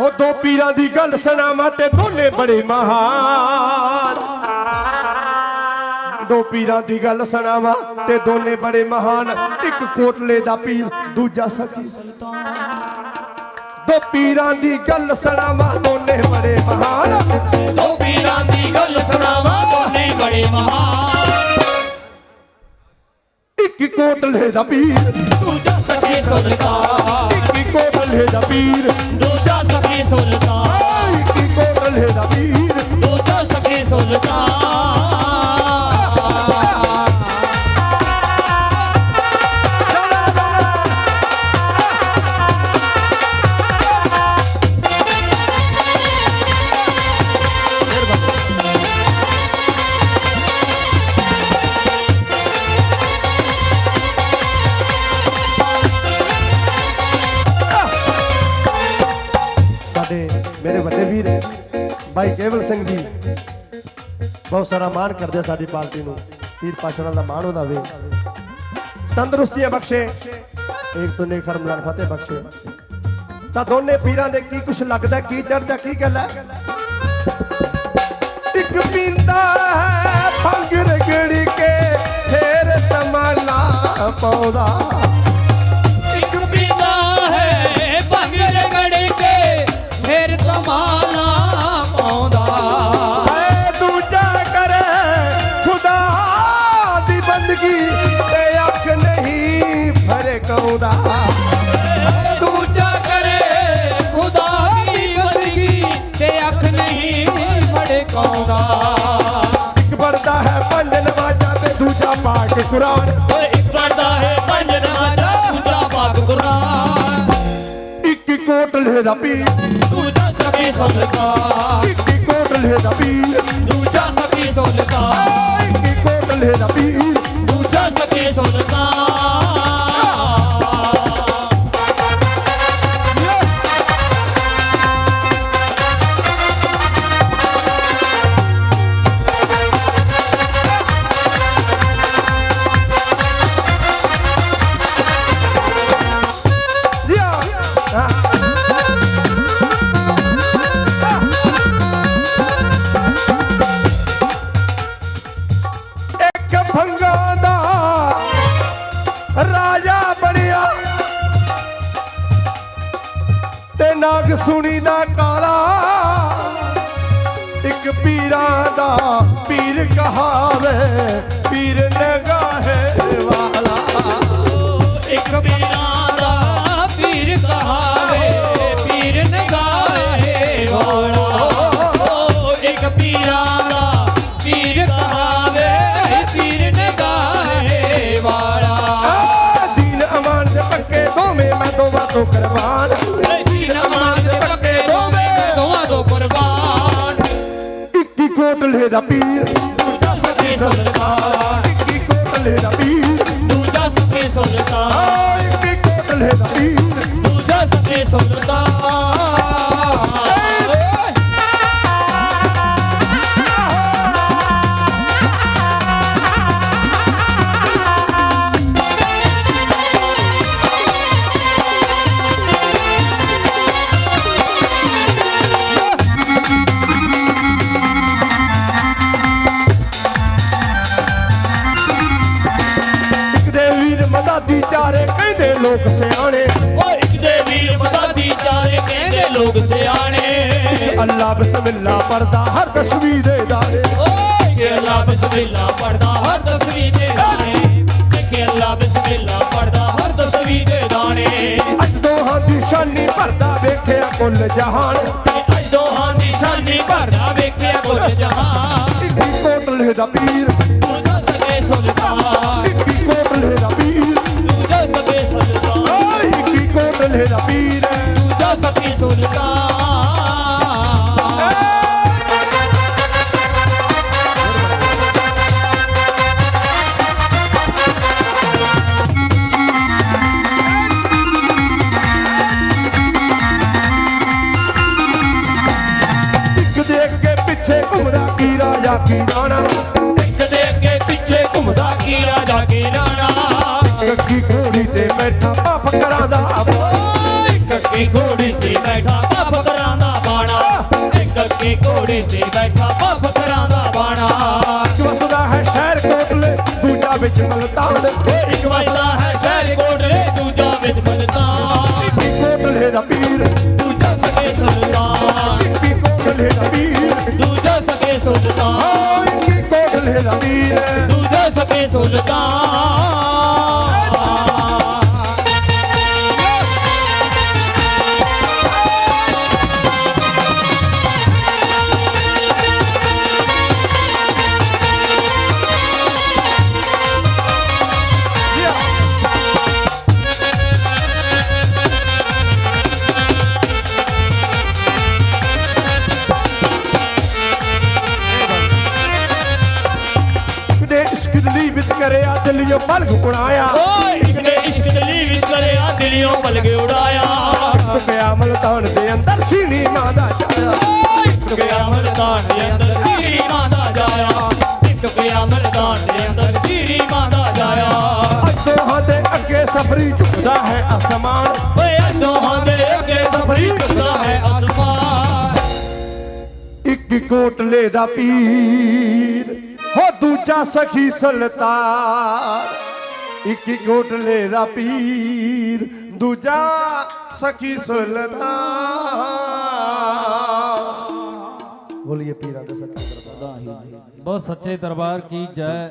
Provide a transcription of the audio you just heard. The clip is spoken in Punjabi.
ਹੋ ਦੋ ਪੀਰਾਂ ਦੀ ਗੱਲ ਸੁਣਾਵਾਂ ਤੇ ਦੋਨੇ ਬੜੇ ਮਹਾਨ। ਦੋ ਪੀਰਾਂ ਦੀ ਗੱਲ ਸੁਣਾਵਾਂ ਤੇ ਦੋਨੇ ਬੜੇ ਮਹਾਨ। ਇੱਕ ਕੋਟਲੇ ਦਾ ਪੀਰ, ਦੂਜਾ ਸਖੀ। ਦੋ ਪੀਰਾਂ ਦੀ ਗੱਲ ਸੁਣਾਵਾਂ, ਦੋਨੇ ਬੜੇ ਮਹਾਨ। ਦੋ ਕੋਟਲੇ ਦਾ ਪੀਰ। ਦੂਜਾ ਸਖੀ ਸੁਲਤਾਨ ਇੱਕ ਕੋਟਲੇ ਦਾ ਪੀਰ। ਮੇਰੇ ਵੱਡੇ ਵੀਰ ਭਾਈ ਕੇਵਲ ਸਿੰਘ ਜੀ, ਬਹੁਤ ਸਾਰਾ ਮਾਣ ਕਰਦੇ ਸਾਡੀ ਪਾਰਟੀ ਨੂੰ, ਪੀਰ ਪਾਸ਼ਾ ਦਾ ਮਾਣ ਉਹਦਾ ਵੇ। ਤੰਦਰੁਸਤੀਆਂ ਬਖਸ਼ੇ ਇੱਕ ਤੋਂ ਨੇਕ ਫਰਮਾਨ ਫਤਿਹ ਬਖਸ਼ੇ। ਤਾਂ ਦੋਨੇ ਪੀਰਾਂ ਦੇ ਕੀ ਕੁਛ ਲੱਗਦਾ, ਕੀ ਚੜਦਾ ਕੀ ਗੱਲ? ਹੈ ਇੱਕ ਪੀਂਦਾ ਹੈ ਭੰਗ ਰਗੜੀ ਕੇ ਫੇਰ ਤਮਾਲਾ ਪਾਉਂਦਾ। ਫੜਕਾਉਂਦਾ ਇੱਕ ਪੜਦਾ ਹੈ ਪੰਜ ਨਮਾਜ਼ਾਂ ਤੇ ਦੂਜਾ ਪਾਕ ਕੁਰਾਨ। ਓਏ ਇੱਕ ਪੜਦਾ ਹੈ ਪੰਜ ਨਮਾਜ਼ਾਂ ਦੂਜਾ ਪਾਕ ਕੁਰਾਨ। ਇੱਕ ਕੋਟਲੇ ਦਾ ਪੀਰ। ਦੂਜਾ ਸਖੀ ਸੁਲਤਾਨ। ਇੱਕ ਕੋਟਲੇ ਦਾ ਪੀਰ। ਦੂਜਾ ਸਖੀ ਸੁਲਤਾਨ। ਇੱਕ ਕੋਟਲੇ ਦਾ ਪੀਰ। ਦੂਜਾ ਸਖੀ ਸੁਲਤਾਨ। ਦਾ ਰਾਜਾ ਬਣਿਆ। ਤੇ ਨਾਗ ਸੁਣੀ ਦਾ ਕਾਲਾ ਇੱਕ ਪੀਰਾਂ ਦਾ ਪੀਰ ਮੈਂ ਦੋਵਾਂ ਤੋਂ ਕੁਰਬਾਨ ਏ ਪੀਰ ਅਮਾਨ ਦੇ ਪੱਕੇ ਦੋਵੇਂ ਦੋਵਾਂ ਤੋਂ ਕੁਰਬਾਨ ਇੱਕੀ ਕੋਟਲੇ ਦਾ ਪੀਰ ਦੂਜਾ ਸਖੀ ਸੁਲਤਾਨ ਮਦਾਦੀ ਚਾਰੇ ਕਹਿੰਦੇ ਲੋਕ ਸਿਆਣੇ। ਓ ਇੱਕ ਦੇ ਵੀਰ ਮਦਾਦੀ ਚਾਰੇ ਕਹਿੰਦੇ ਲੋਕ ਸਿਆਣੇ। ਅੱਲਾ ਬਿਸਮਿਲ੍ਲਾ ਪੜਦਾ ਹਰ ਤਸਵੀਰ ਦੇ ਦਾਰੇ। ਓਏ ਕਿ ਅੱਲਾ ਬਿਸਮਿਲ੍ਲਾ ਪੜਦਾ ਹਰ ਦਸਵੀਂ ਦੇ ਦਾਣੇ। ਕਿ ਅੱਲਾ ਬਿਸਮਿਲ੍ਲਾ ਪੜਦਾ ਹਰ ਦਸਵੀਂ ਦੇ ਦਾਣੇ। ਅੱਜ ਦੋਹਾਂ ਦੀ ਸ਼ਾਨੀ ਭਰਦਾ ਵੇਖਿਆ ਕੁੱਲ ਜਹਾਨ। ਅੱਜ ਦੋਹਾਂ ਦੀ ਸ਼ਾਨੀ ਭਰਦਾ ਵੇਖਿਆ ਕੁੱਲ ਜਹਾਨ। ਇੱਕੀ ਕੋਟਲੇ ਦਾ ਪੀਰ ਕੀ ਰਾਜਾ ਕੀ ਰਾਣਾ? ਦੇ ਅੱਗੇ ਪਿੱਛੇ ਘੁੰਮਦਾ ਕੀ ਰਾਜਾ ਕੀ ਰਾਣਾ? ਕੱਕੀ ਘੋੜੀ ਤੇ ਬੈਠਾ ਪਾਪ ਕਰਾਂਦਾ ਅੱਗੇ ਘੋੜੇ ਤੇ ਬੈਠਾ ਬਾਪ ਕਰਾਂਦਾ ਬਾਣਾ। ਇੱਕ ਅੱਗੇ ਘੋੜੇ ਤੇ ਬੈਠਾ ਬਾਪ ਕਰਾਂਦਾ ਬਾਣਾ। ਵਸਦਾ ਹੈ ਸ਼ਹਿਰ ਕੋਟਲੇ ਦੂਜਾ ਵਿੱਚ ਮਲਤਾਨ। ਇੱਕ ਵੱਜਦਾ ਹੈ ਸ਼ਹਿਰ ਕੋਟਲੇ ਦੂਜਾ ਵਿੱਚ ਮਲਤਾਨ। ਕੋਟਲੇ ਦਾ ਪੀਰ ਸੁਲਤਾਨ। ਕਰਿਆ ਦਿਲਿਓ ਪਲਕ ਉੜਾਇਆ ਓਏ ਇਸ਼ਕ ਇਸ਼ਕ ਦਲੀ ਵਿੱਚ ਕਰਿਆ ਦਿਲਿਓਂ ਬਲਗੇ ਉਡਾਇਆ। ਮਲਤਾਨ ਦੇ ਅੰਦਰ ਛੀਣੀ ਮਾਂ ਦਾ ਛਾਇਆ। ਟੁਕਿਆ ਮਰਦਾਨ ਦੇ ਅੰਦਰ ਸੀਰੀ ਮਾਂ ਦਾ ਜਾਇਆ ਟੁਕਿਆ ਮਰਦਾਨ ਦੇ ਅੰਦਰ ਸੀਰੀ ਮਾਂ ਦਾ ਜਾਇਆ ਅੱਗੋਂ ਦੇ ਅੱਗੇ ਸਫਰੀ ਝੁਕਦਾ ਹੈ ਅਸਮਾਨ। ਓਏ ਦੋਹਾਂ ਦੇ ਅੱਗੇ ਸਫਰੀ ਟੁਕਦਾ ਹੈ ਅਸਮਾਨ। ਇੱਕ ਕੋਟਲੇ ਦਾ ਪੀਰ ਹੋ ਦੂਜਾ ਸਖੀ ਸੁਲਤਾਨ ਇੱਕ ਕੋਟਲੇ ਦਾ ਪੀਰ ਦੂਜਾ ਸਖੀ ਸੁਲਤਾਨ ਬੋਲੀਏ ਪੀਰਾਂ ਦੇ ਸੱਚੇ ਦਰਬਾਰ ਬਹੁਤ ਸੱਚੇ ਦਰਬਾਰ ਕੀ ਜੈ